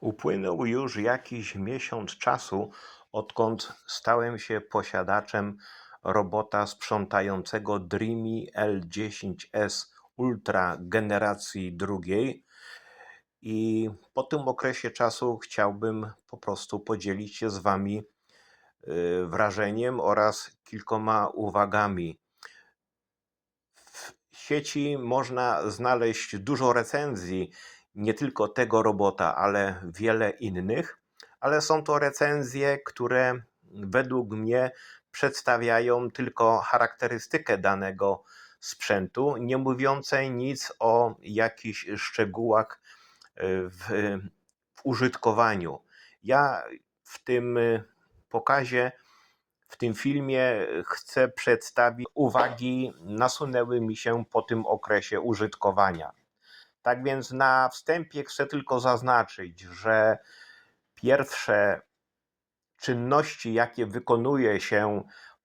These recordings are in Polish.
Upłynął już jakiś miesiąc czasu, odkąd stałem się posiadaczem robota sprzątającego Dreamy L10S Ultra generacji drugiej. I po tym okresie czasu chciałbym po prostu podzielić się z Wami y, wrażeniem oraz kilkoma uwagami. W sieci można znaleźć dużo recenzji nie tylko tego robota, ale wiele innych, ale są to recenzje, które według mnie przedstawiają tylko charakterystykę danego sprzętu, nie mówiące nic o jakichś szczegółach y, w, w użytkowaniu. Ja w tym pokazie, w tym filmie chcę przedstawić uwagi, nasunęły mi się po tym okresie użytkowania. Tak więc na wstępie chcę tylko zaznaczyć, że pierwsze czynności, jakie wykonuje się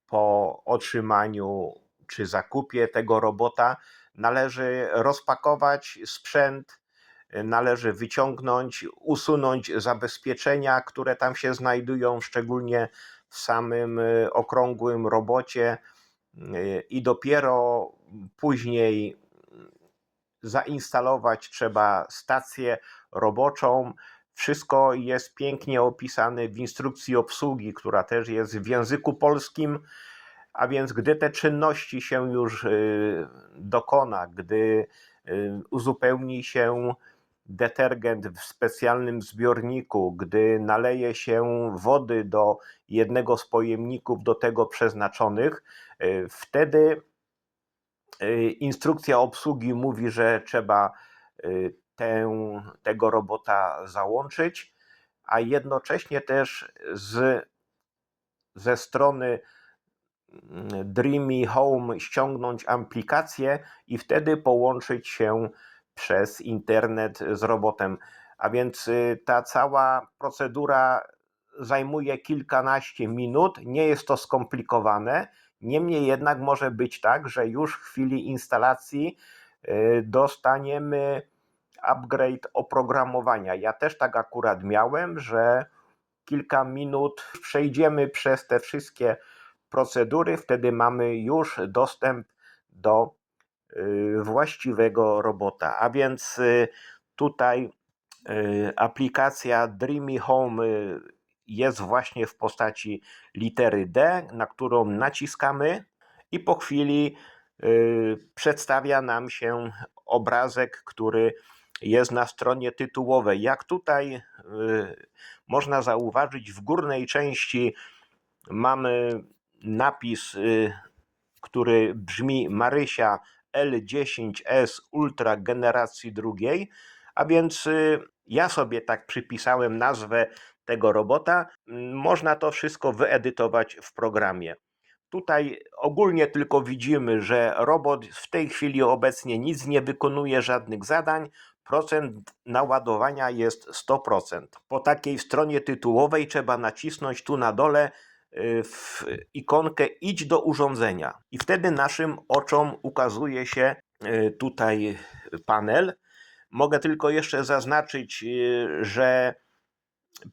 po otrzymaniu czy zakupie tego robota, należy rozpakować sprzęt, należy wyciągnąć, usunąć zabezpieczenia, które tam się znajdują, szczególnie w samym y, okrągłym robocie, y, i dopiero później zainstalować trzeba stację roboczą. Wszystko jest pięknie opisane w instrukcji obsługi, która też jest w języku polskim. A więc, gdy te czynności się już y, dokona, gdy y, uzupełni się detergent w specjalnym zbiorniku, gdy naleje się wody do jednego z pojemników do tego przeznaczonych, y, wtedy instrukcja obsługi mówi, że trzeba tę, tego robota załączyć, a jednocześnie też z, ze strony Dreamy Home ściągnąć aplikację i wtedy połączyć się przez internet z robotem. A więc y, ta cała procedura zajmuje kilkanaście minut, nie jest to skomplikowane. Niemniej jednak może być tak, że już w chwili instalacji y, dostaniemy upgrade oprogramowania. Ja też tak akurat miałem, że kilka minut przejdziemy przez te wszystkie procedury, wtedy mamy już dostęp do y, właściwego robota. A więc y, tutaj aplikacja Dreamy Home jest właśnie w postaci litery D, na którą naciskamy i po chwili przedstawia nam się obrazek, który jest na stronie tytułowej. Jak tutaj można zauważyć, w górnej części mamy napis, y, który brzmi Marysia L10S Ultra generacji drugiej, a więc y, ja sobie tak przypisałem nazwę tego robota. Można to wszystko wyedytować w programie. Tutaj ogólnie tylko widzimy, że robot w tej chwili obecnie nic nie wykonuje, żadnych zadań. Procent naładowania jest 100%. Po takiej stronie tytułowej trzeba nacisnąć tu na dole Y, w ikonkę idź do urządzenia i wtedy naszym oczom ukazuje się y, tutaj panel. Mogę tylko jeszcze zaznaczyć, y, że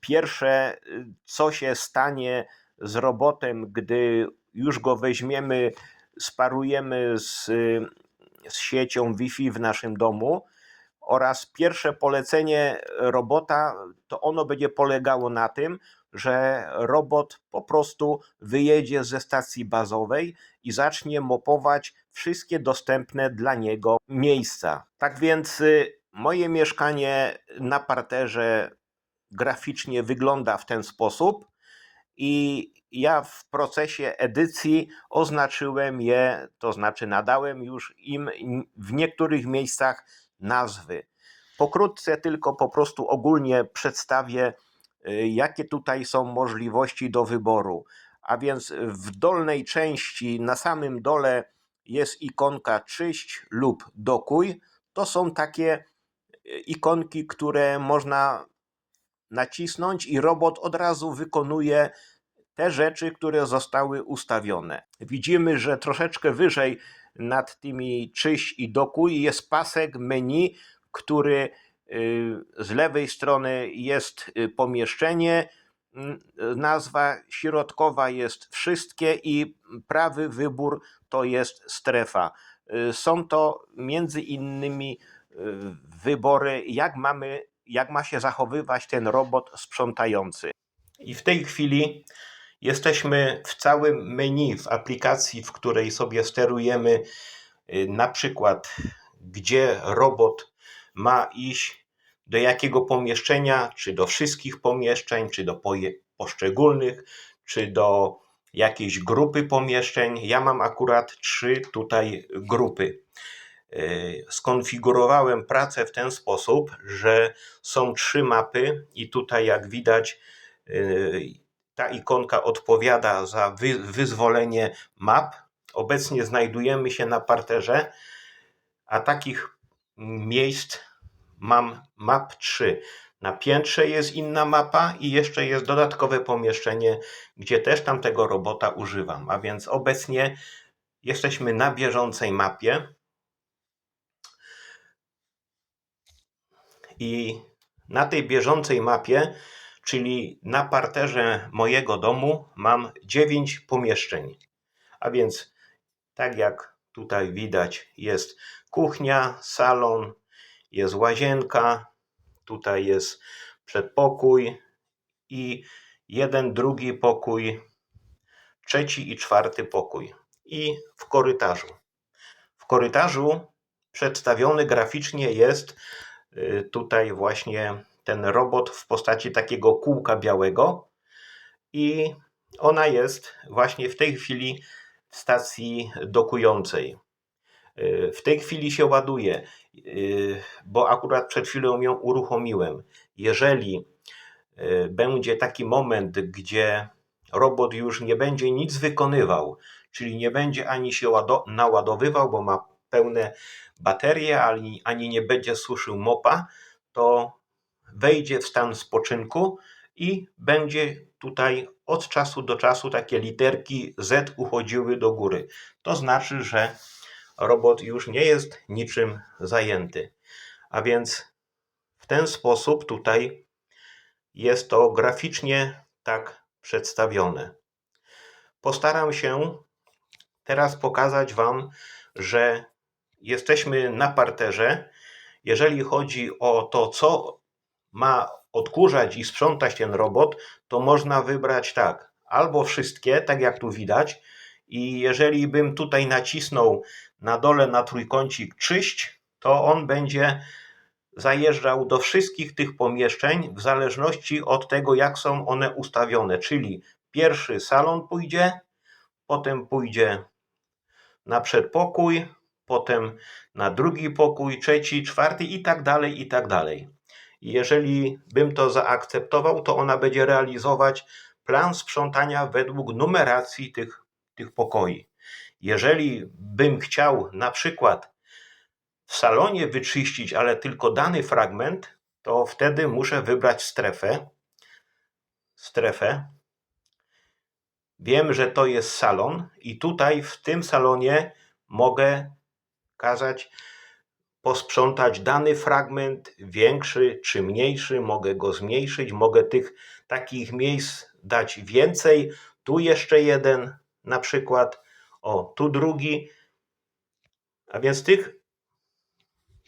pierwsze co się stanie z robotem, gdy już go weźmiemy, sparujemy z, z siecią Wi-Fi w naszym domu, oraz pierwsze polecenie robota, to ono będzie polegało na tym, że robot po prostu wyjedzie ze stacji bazowej i zacznie mopować wszystkie dostępne dla niego miejsca. Tak więc y, moje mieszkanie na parterze graficznie wygląda w ten sposób i ja w procesie edycji oznaczyłem je, to znaczy nadałem już im w niektórych miejscach nazwy. Pokrótce tylko po prostu ogólnie przedstawię Y, jakie tutaj są możliwości do wyboru. A więc w dolnej części, na samym dole jest ikonka czyść lub dokuj. To są takie y, ikonki, które można nacisnąć i robot od razu wykonuje te rzeczy, które zostały ustawione. Widzimy, że troszeczkę wyżej nad tymi czyść i dokuj jest pasek menu, który Y, Z lewej strony jest y, pomieszczenie, mm, nazwa środkowa jest wszystkie i prawy wybór to jest strefa. Y, Są to między innymi y, wybory, jak mamy, jak ma się zachowywać ten robot sprzątający. I w tej chwili jesteśmy w całym menu w aplikacji, w której sobie sterujemy y, na przykład gdzie robot ma iść, do jakiego pomieszczenia, czy do wszystkich pomieszczeń, czy do poszczególnych, czy do jakiejś grupy pomieszczeń. Ja mam akurat trzy tutaj grupy. Y, Skonfigurowałem pracę w ten sposób, że są trzy mapy i tutaj jak widać y, ta ikonka odpowiada za wy, wyzwolenie map. Obecnie znajdujemy się na parterze, a takich miejsc mam map 3. Na piętrze jest inna mapa i jeszcze jest dodatkowe pomieszczenie, gdzie też tamtego robota używam. A więc obecnie jesteśmy na bieżącej mapie. I na tej bieżącej mapie, czyli na parterze mojego domu, mam 9 pomieszczeń. A więc, tak jak tutaj widać, jest kuchnia, salon, jest łazienka, tutaj jest przedpokój i jeden, drugi pokój, trzeci i czwarty pokój. I w korytarzu. W korytarzu przedstawiony graficznie jest tutaj właśnie ten robot w postaci takiego kółka białego i ona jest właśnie w tej chwili w stacji dokującej. Y, W tej chwili się ładuje, y, bo akurat przed chwilą ją uruchomiłem. Jeżeli y, będzie taki moment, gdzie robot już nie będzie nic wykonywał, czyli nie będzie ani się łado- naładowywał, bo ma pełne baterie, ani, ani nie będzie suszył mopa, to wejdzie w stan spoczynku i będzie tutaj od czasu do czasu takie literki Z uchodziły do góry. To znaczy, że robot już nie jest niczym zajęty. A więc w ten sposób tutaj jest to graficznie tak przedstawione. Postaram się teraz pokazać Wam, że jesteśmy na parterze. Jeżeli chodzi o to, co ma odkurzać i sprzątać ten robot, to można wybrać tak, albo wszystkie, tak jak tu widać, i jeżeli bym tutaj nacisnął na dole na trójkącik czyść, to on będzie zajeżdżał do wszystkich tych pomieszczeń w zależności od tego, jak są one ustawione. Czyli pierwszy salon pójdzie, potem pójdzie na przedpokój, potem na drugi pokój, trzeci, czwarty i tak dalej, i tak dalej. Jeżeli bym to zaakceptował, to ona będzie realizować plan sprzątania według numeracji tych, tych pokoi. Jeżeli bym chciał na przykład w salonie wyczyścić, ale tylko dany fragment, to wtedy muszę wybrać strefę. Strefę. Wiem, że to jest salon, i tutaj w tym salonie mogę kazać posprzątać dany fragment, większy czy mniejszy, mogę go zmniejszyć, mogę tych takich miejsc dać więcej. Tu jeszcze jeden, na przykład, o, tu drugi. A więc tych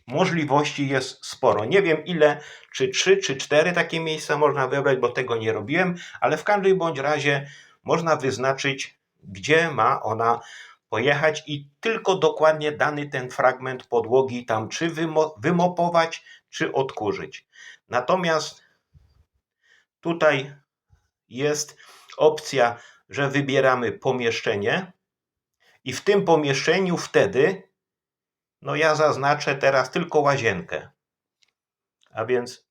możliwości jest sporo. Nie wiem ile, czy trzy, czy cztery takie miejsca można wybrać, bo tego nie robiłem, ale w każdym bądź razie można wyznaczyć, gdzie ma ona pojechać i tylko dokładnie dany ten fragment podłogi tam czy wymo- wymopować, czy odkurzyć. Natomiast tutaj jest opcja, że wybieramy pomieszczenie i w tym pomieszczeniu wtedy, no ja zaznaczę teraz tylko łazienkę. A więc,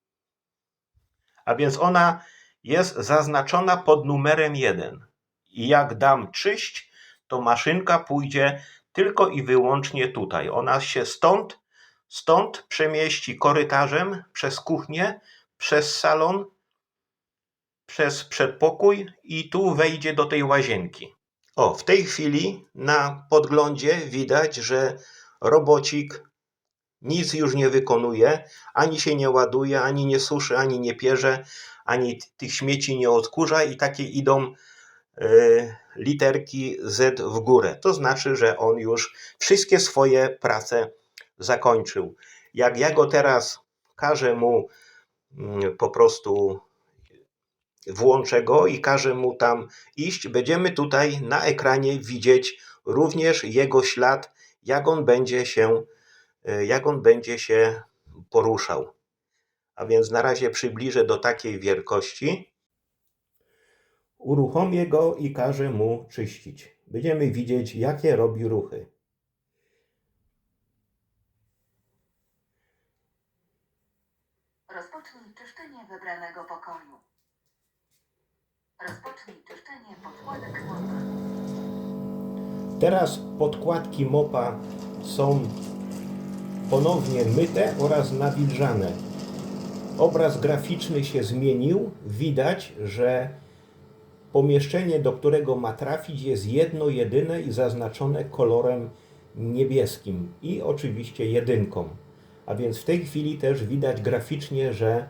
a więc ona jest zaznaczona pod numerem 1. I jak dam czyść, to maszynka pójdzie tylko i wyłącznie tutaj. Ona się stąd, stąd przemieści korytarzem przez kuchnię, przez salon, przez przedpokój i tu wejdzie do tej łazienki. O, w tej chwili na podglądzie widać, że robocik nic już nie wykonuje, ani się nie ładuje, ani nie suszy, ani nie pierze, ani tych śmieci nie odkurza i takie idą literki Z w górę. To znaczy, że on już wszystkie swoje prace zakończył. Jak ja go teraz każę mu mm, po prostu włączę go i każę mu tam iść, będziemy tutaj na ekranie widzieć również jego ślad, jak on będzie się, e, jak on będzie się poruszał. A więc na razie przybliżę do takiej wielkości. Uruchomię go i każę mu czyścić. Będziemy widzieć, jakie robi ruchy. Rozpocznij czyszczenie wybranego pokoju. Rozpocznij czyszczenie podkładek mopa. Teraz podkładki mopa są ponownie myte oraz nawilżane. Obraz graficzny się zmienił. Widać, że pomieszczenie, do którego ma trafić, jest jedno, jedyne i zaznaczone kolorem niebieskim i oczywiście jedynką. A więc w tej chwili też widać graficznie, że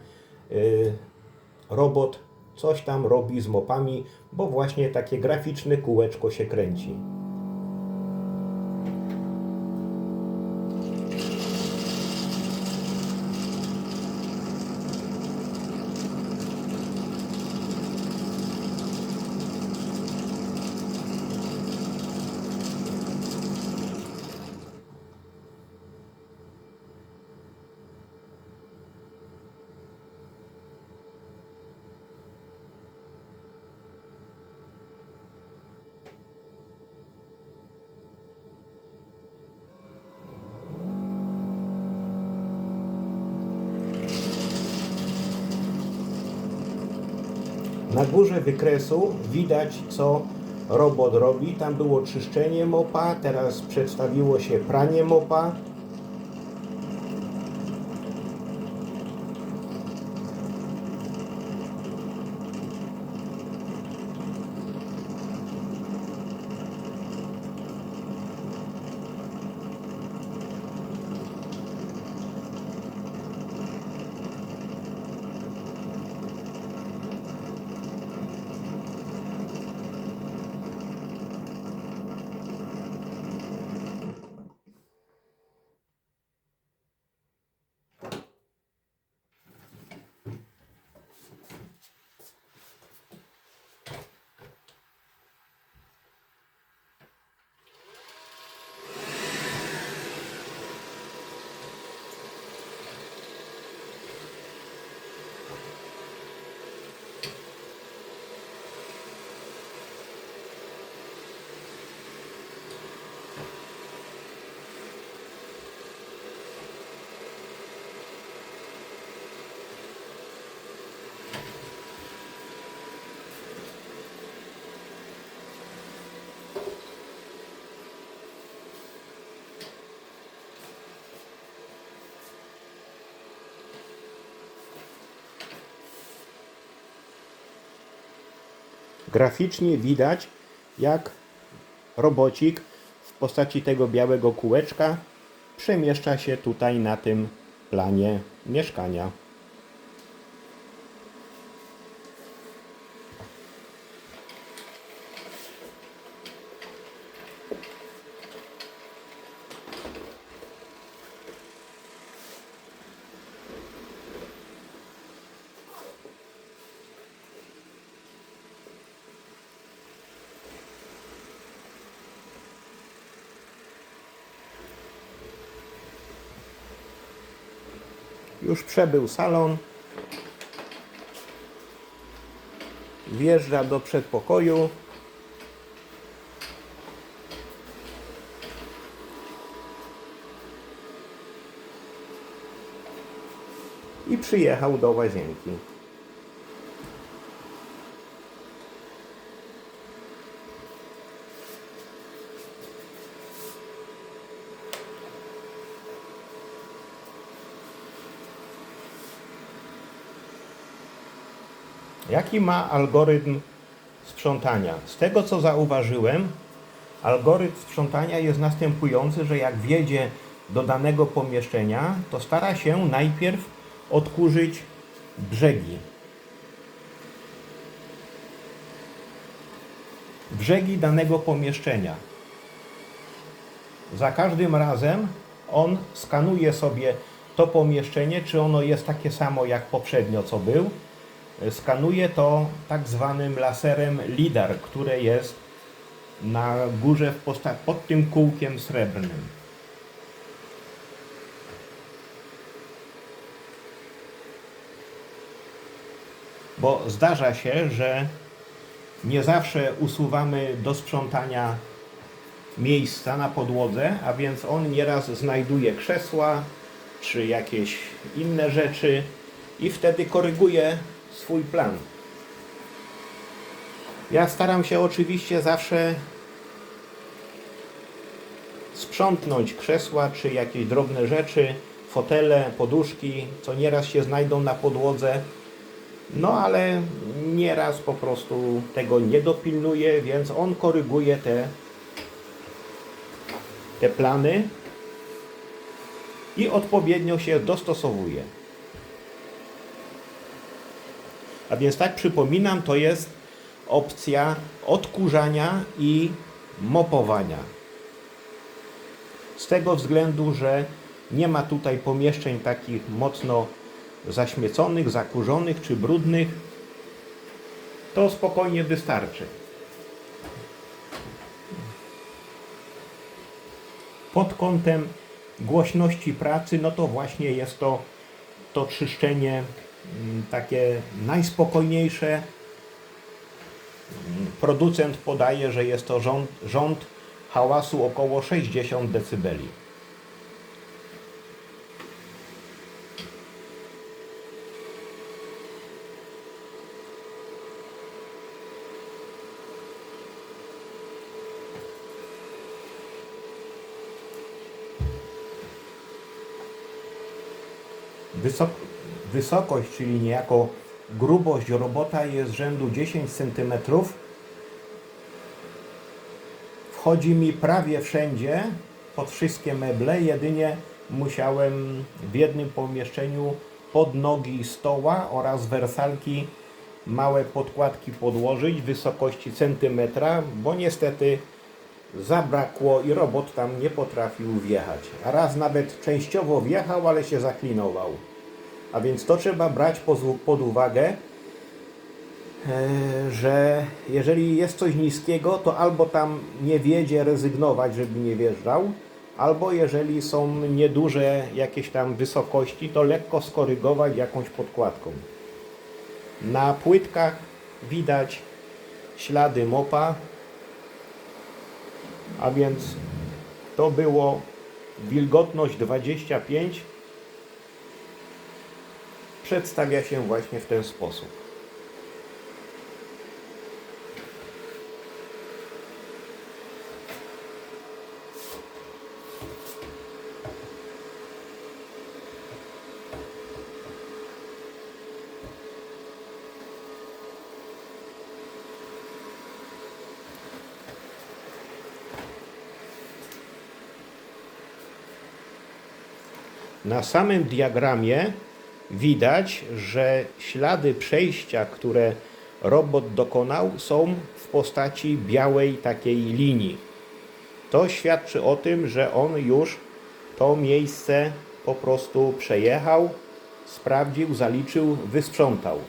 y, robot coś tam robi z mopami, bo właśnie takie graficzne kółeczko się kręci. Na górze wykresu widać, co robot robi. Tam było czyszczenie mopa, teraz przedstawiło się pranie mopa. Graficznie widać, jak robocik w postaci tego białego kółeczka przemieszcza się tutaj na tym planie mieszkania. Już przebył salon. Wjeżdża do przedpokoju. I przyjechał do łazienki. Jaki ma algorytm sprzątania? Z tego co zauważyłem, algorytm sprzątania jest następujący, że jak wjedzie do danego pomieszczenia, to stara się najpierw odkurzyć brzegi. Brzegi danego pomieszczenia. Za każdym razem on skanuje sobie to pomieszczenie, czy ono jest takie samo jak poprzednio, co był. Skanuje to tak zwanym laserem LIDAR, które jest na górze pod tym kółkiem srebrnym. Bo zdarza się, że nie zawsze usuwamy do sprzątania miejsca na podłodze, a więc on nieraz znajduje krzesła czy jakieś inne rzeczy i wtedy koryguje swój plan. Ja staram się oczywiście zawsze sprzątnąć krzesła czy jakieś drobne rzeczy, fotele, poduszki, co nieraz się znajdą na podłodze. No ale nieraz po prostu tego nie dopilnuje, więc on koryguje te, te plany i odpowiednio się dostosowuje. A więc tak przypominam, to jest opcja odkurzania i mopowania. Z tego względu, że nie ma tutaj pomieszczeń takich mocno zaśmieconych, zakurzonych czy brudnych, to spokojnie wystarczy. Pod kątem głośności pracy, no to właśnie jest to, to czyszczenie takie najspokojniejsze. Mm, Producent podaje, że jest to rząd, rząd hałasu około 60 dB. Wysok, wysokość, czyli niejako grubość robota jest rzędu 10 cm. Wchodzi mi prawie wszędzie, pod wszystkie meble, jedynie musiałem w jednym pomieszczeniu pod nogi stoła oraz wersalki małe podkładki podłożyć wysokości centymetra, bo niestety zabrakło i robot tam nie potrafił wjechać. A raz nawet częściowo wjechał, ale się zaklinował. A więc to trzeba brać pod uwagę, e, że jeżeli jest coś niskiego, to albo tam nie wiedzie rezygnować, żeby nie wjeżdżał, albo jeżeli są nieduże jakieś tam wysokości, to lekko skorygować jakąś podkładką. Na płytkach widać ślady mopa, a więc to było wilgotność 25 przedstawia się właśnie w ten sposób. Na samym diagramie widać, że ślady przejścia, które robot dokonał, są w postaci białej takiej linii. To świadczy o tym, że on już to miejsce po prostu przejechał, sprawdził, zaliczył, wysprzątał.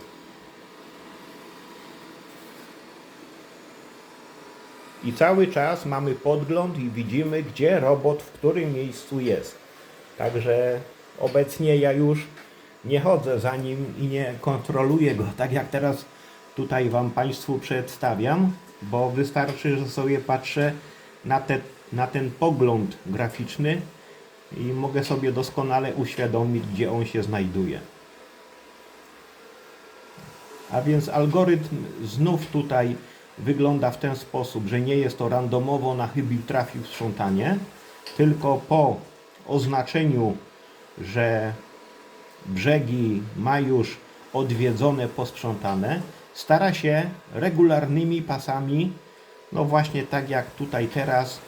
I cały czas mamy podgląd i widzimy, gdzie robot w którym miejscu jest. Także obecnie ja już nie chodzę za nim i nie kontroluję go, tak jak teraz tutaj Wam Państwu przedstawiam, bo wystarczy, że sobie patrzę na, te, na ten pogląd graficzny i mogę sobie doskonale uświadomić, gdzie on się znajduje. A więc algorytm znów tutaj wygląda w ten sposób, że nie jest to randomowo na chybił trafił sprzątanie, tylko po oznaczeniu, że brzegi ma już odwiedzone, posprzątane, stara się regularnymi pasami, no właśnie tak jak tutaj teraz,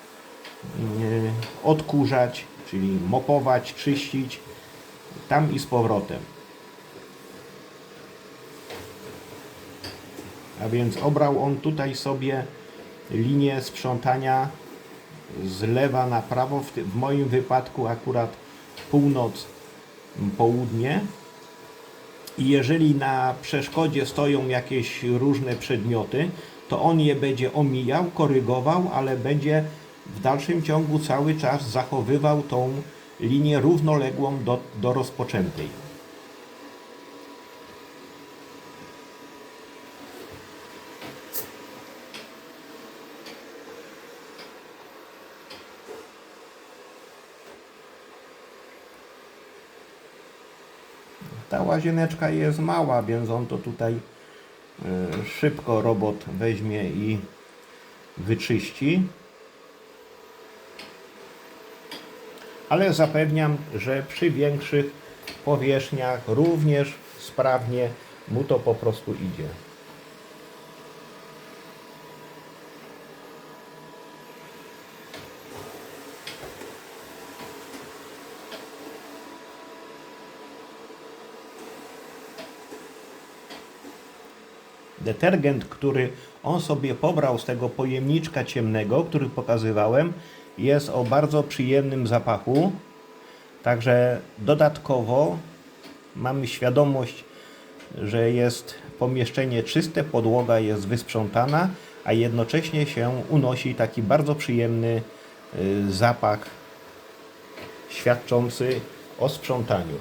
yy, odkurzać czyli mopować, czyścić tam i z powrotem. A więc obrał on tutaj sobie linię sprzątania z lewa na prawo, w, w moim wypadku akurat północ, południe. I jeżeli na przeszkodzie stoją jakieś różne przedmioty, to on je będzie omijał, korygował, ale będzie w dalszym ciągu cały czas zachowywał tą linię równoległą do, do rozpoczętej. Ta łazieneczka jest mała, więc on to tutaj e, szybko robot weźmie i wyczyści. Ale zapewniam, że przy większych powierzchniach również sprawnie mu to po prostu idzie. Detergent, który on sobie pobrał z tego pojemniczka ciemnego, który pokazywałem, jest o bardzo przyjemnym zapachu. Także dodatkowo mamy świadomość, że jest pomieszczenie czyste, podłoga jest wysprzątana, a jednocześnie się unosi taki bardzo przyjemny y, zapach świadczący o sprzątaniu.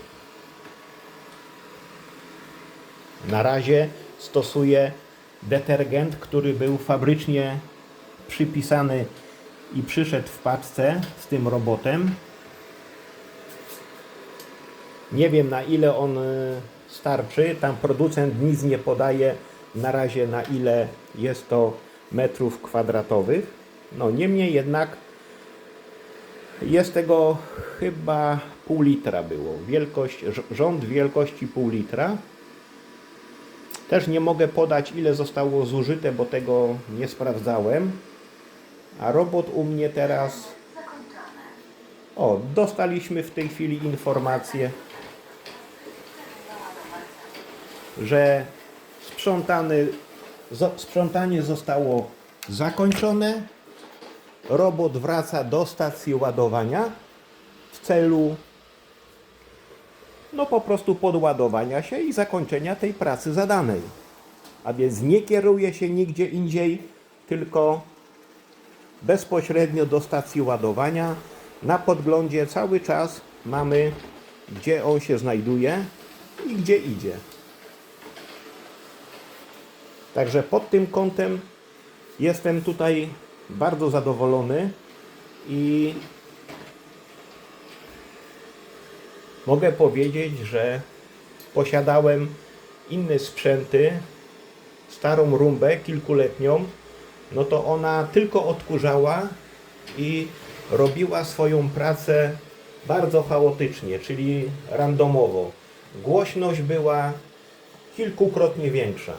Na razie stosuję detergent, który był fabrycznie przypisany i przyszedł w paczce z tym robotem. Nie wiem na ile on y, starczy. Tam producent nic nie podaje na razie na ile jest to metrów kwadratowych. No niemniej jednak jest tego chyba pół litra było. Wielkość, rz- rząd wielkości pół litra. Też nie mogę podać, ile zostało zużyte, bo tego nie sprawdzałem. A robot u mnie teraz. O, dostaliśmy w tej chwili informację, że sprzątany, sprzątanie zostało zakończone. Robot wraca do stacji ładowania w celu no po prostu podładowania się i zakończenia tej pracy zadanej. A więc nie kieruje się nigdzie indziej, tylko bezpośrednio do stacji ładowania. Na podglądzie cały czas mamy, gdzie on się znajduje i gdzie idzie. Także pod tym kątem jestem tutaj bardzo zadowolony i mogę powiedzieć, że posiadałem inne sprzęty, starą rumbę kilkuletnią, no to ona tylko odkurzała i robiła swoją pracę bardzo chaotycznie, czyli randomowo. Głośność była kilkukrotnie większa.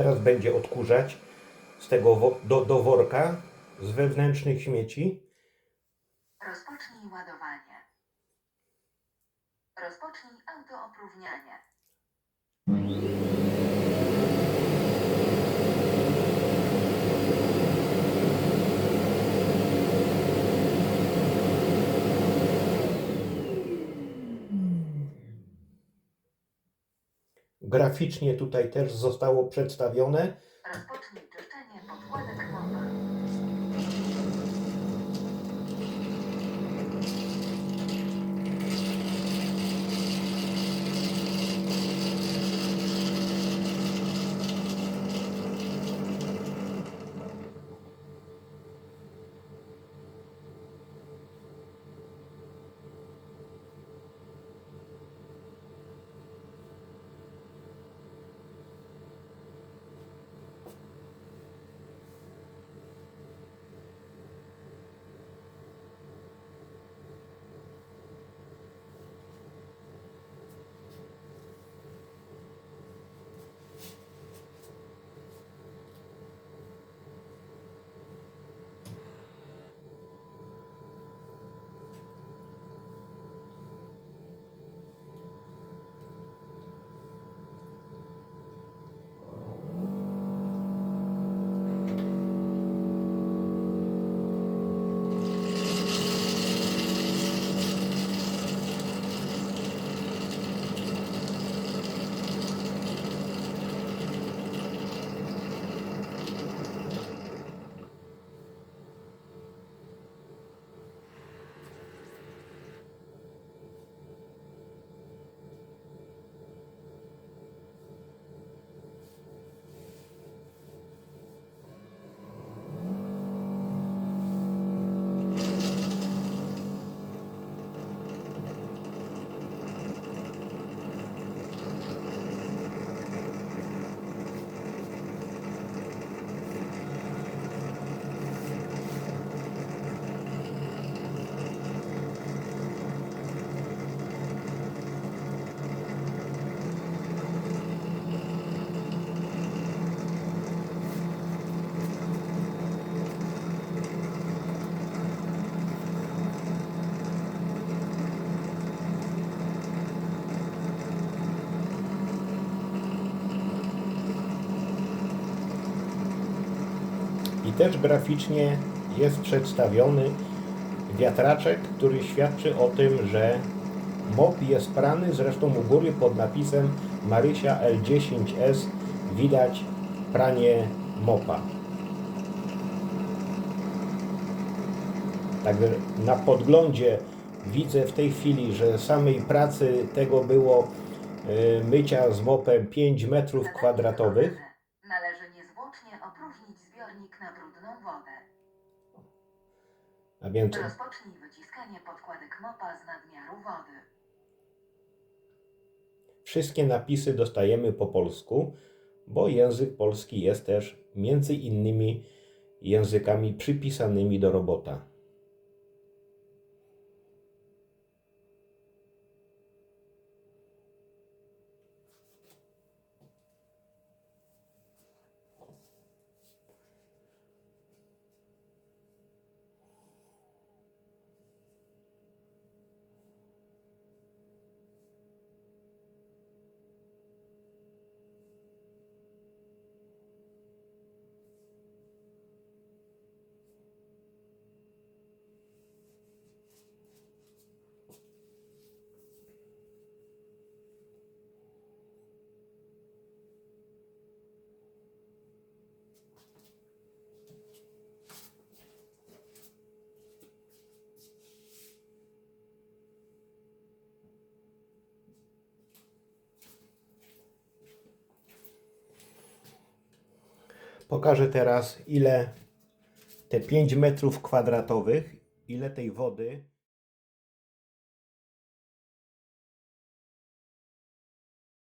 Teraz będzie odkurzać z tego do, do worka z wewnętrznych śmieci. Rozpocznij ładowanie. Rozpocznij autoopróżnianie. Graficznie tutaj też zostało przedstawione. Też graficznie jest przedstawiony wiatraczek, który świadczy o tym, że mop jest prany. Zresztą u góry pod napisem Marysia L10S widać pranie mopa. Tak na podglądzie widzę w tej chwili, że samej pracy tego było e, mycia z mopem 5 metrów kwadratowych. Zbiornik na brudną wodę. A więc Rozpocznij wyciskanie podkładek mopa z nadmiaru wody. wszystkie napisy dostajemy po polsku, bo język polski jest też między innymi językami przypisanymi do robota. Pokażę teraz, ile te 5 metrów kwadratowych, ile tej wody